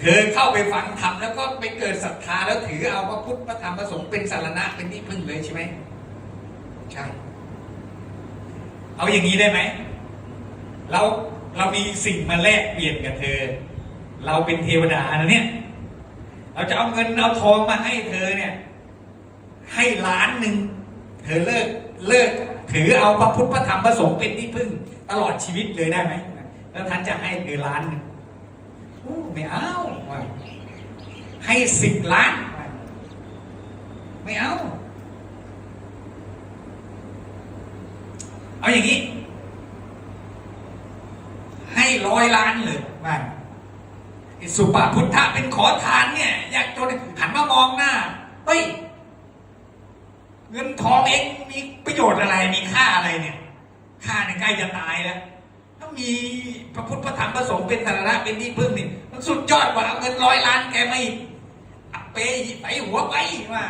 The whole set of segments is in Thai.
เธอเข้าไปฟังธรรมแล้วก็ไปเกิดศรัทธาแล้วถือเอาพระพุทธพระธรรมพระสงฆ์เป็นสารณะเป็นที่พึ่งเลยใช่ไหมใช่เอาอย่างนี้ได้ไหมเราเรามีสิ่งมาแลกเปลี่ยนกับเธอ เราเป็นเทวดานะเนี่ย เราจะเอาเงินเอาทองมาให้เธอเนี่ย ให้ล้านหนึ่งเธอเลิกเลิกถือเอาพระพุทธพระธรรมพระสงฆ์เป็นที่พึ่ง ตลอดชีวิตเลยได้ไหมแล้วท่านจะให้เธอล้านหนึ่ง ไม่เอาให้สิบล้าน ไม่เอา เอาอย่างนี้ ให้ร้อยล้านเลยว่าไอ้สุปาพุทธะเป็นขอทานเนี่ยอยากจนหันมามองหน้าเฮ้ย เงินทองเองมีประโยชน์อะไรมีค่าอะไรเนี่ย ค่าเนี่ยใกล้จะตายแล้ว มีพระพุทธพระธรรมพระสงฆ์เป็นสาระเป็นที่พึ่งนี่มันสุดยอดกว่าเอาเงินร้อยล้านแกไม่อับเปยไปหัวไปว่า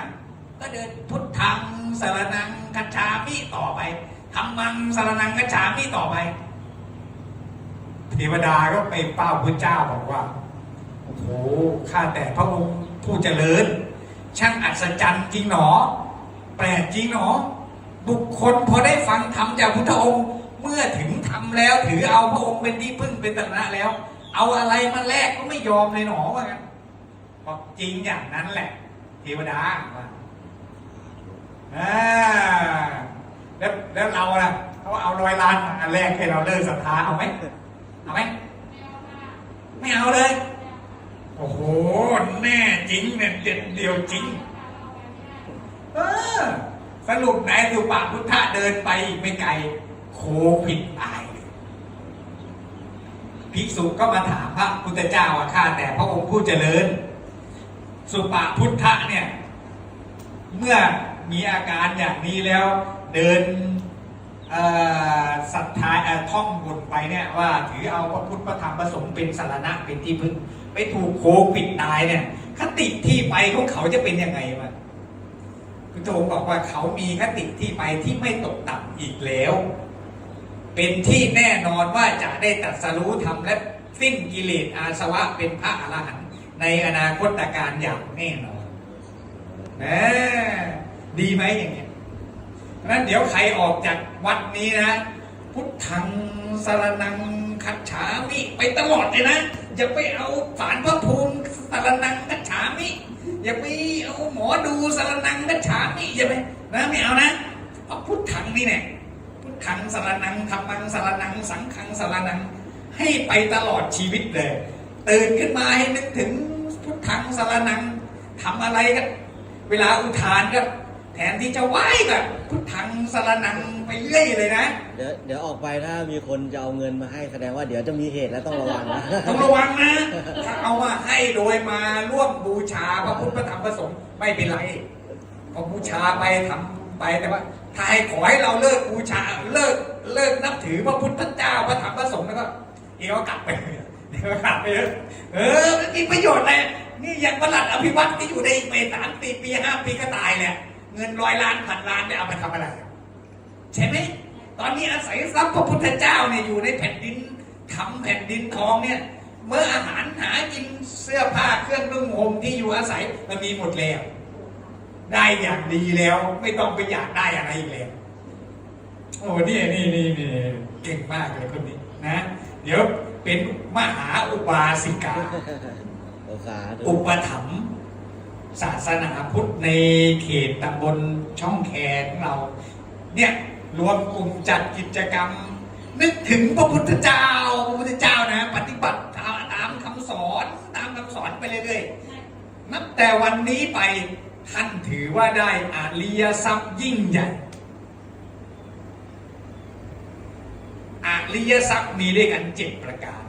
ก็เดินพุทธังสารนังกัจฉามิต่อไปธรรมังสารนังกัจฉามิต่อไปเทวดาก็ไปเป้าพระเจ้าบอกว่าโอ้โหข้าแต่พระองค์ผู้เจริญ ช่างอัศจรรย์จริงหนอ แปลกจริงหนอ บุคคลพอได้ฟังธรรมจากพุทธองค์ ถึงธรรมแล้ว ถือเอาพระองค์เป็นที่พึ่งเป็นตระแล้ว เอาอะไรมาแลกก็ไม่ยอมเลยหนอว่างั้นบอกจริงอย่างนั้นแหละ เทวดาว่าแล้วแล้วเราล่ะเขาเอาร้อยล้านมาแลกให้เราเลิกศรัทธาเอาไหมเอาไหมไม่เอาเลย โอ้โห แน่จริงเนี่ยเด็ดเดียวจริง เออ สรุปนายสุปาพุทธะเดินไปไม่ไกล โควิดตายเลยภิกษุก็มาถามพระพุทธเจ้าว่าข้าแต่พระองค์ผู้เจริญ สุปาพุทธะเนี่ย เมื่อมีอาการอย่างนี้แล้วเดินเอ่อศรัทธาเอ่อท่องบทไปเนี่ยว่าถือเอาพระพุทธพระธรรมพระสงฆ์เป็นสารณะเป็นที่พึ่งไปถูกโควิดตายเนี่ยคติที่ไปของเขาจะเป็นยังไงวะคุณโจบอกว่าเขามีคติที่ไปที่ไม่ตกต่ำอีกแล้ว เป็นที่แน่นอนว่าจะได้ตรัสรู้ธรรมและสิ้นกิเลสอาสวะเป็นพระอรหันต์ในอนาคตการอย่างแน่นอนนะดีไหมอย่างเงี้ยเพราะนั้นเดี๋ยวใครออกจากวัดนี้นะ พุทธังสารนังคัจฉามิไปตลอดเลยนะ อย่าไปเอาสารพระภูมิสารนังคัจฉามิอย่าไปเอาหมอดูสารนังคัจฉามิอย่าไปนะไม่เอานะเอาพุทธังนี่เนี่ ยพุทธังสารนังธรรมังสารนัง สังฆังสารนัง ให้ไปตลอดชีวิตเลย ตื่นขึ้นมาให้นึกถึงพุทธังสารนังทำอะไรกันเวลาอุทานก็แทนที่จะไหว้แบบพุทธังสารนังไปเรื่อยเลยนะ เดี๋ยวเดี๋ยวออกไปถ้ามีคนจะเอาเงินมาให้แสดงว่าเดี๋ยวจะมีเหตุและต้องระวังนะต้องระวังนะถ้าเอามาให้โดยมาร่วมบูชาพระพุทธพระธรรมพระสงฆ์ไม่เป็นไรพอบูชาไปทำไปแต่ว่า ถ้าให้ขอให้เราเลิกบูชาเลิกเลิกนับถือพระพุทธเจ้าพระธรรมพระสงฆ์แล้วก็เดี๋ยวกลับไปเดี๋ยวกลับไปเอะเอมันมีประโยชน์เลยนี่อย่างประหลัดอภิวัตที่อยู่ในอีกไม่สามปีปีห้าปีก็ตายแหละเงินร้อยล้านพันล้านเนี่ยเอาไปทำอะไร ใช่ไหมตอนนี้อาศัยทรัพย์พระพุทธเจ้าเนี่ยอยู่ในแผ่นดินทำแผ่นดินทองเนี่ย เมื่ออาหารหากินเสื้อผ้าเครื่องนุ่งห่มที่อยู่อาศัยมันมีหมดแล้ว ได้อย่างดีแล้ว ไม่ต้องไปอยากได้อะไรอีกแล้วโอ้นี่นี่นี่นี่เก่งมากเลยคนนี้นะ เดี๋ยวเป็นมหาอุบาสิกาโอกาสอุปถัมภ์ศาสนาพุทธในเขตตำบลช่องแคของเรา เนี่ยรวมกลุ่มจัดกิจกรรม นึกถึงพระพุทธเจ้าพระพุทธเจ้านะ ปฏิบัติตามตามคำสอนตามคำสอนไปเรื่อยๆนับแต่วันนี้ไป ท่านถือว่าได้อาริยทรัพย์ยิ่งใหญ่อาริยทรัพย์มีด้วยกันเจ็ดประการ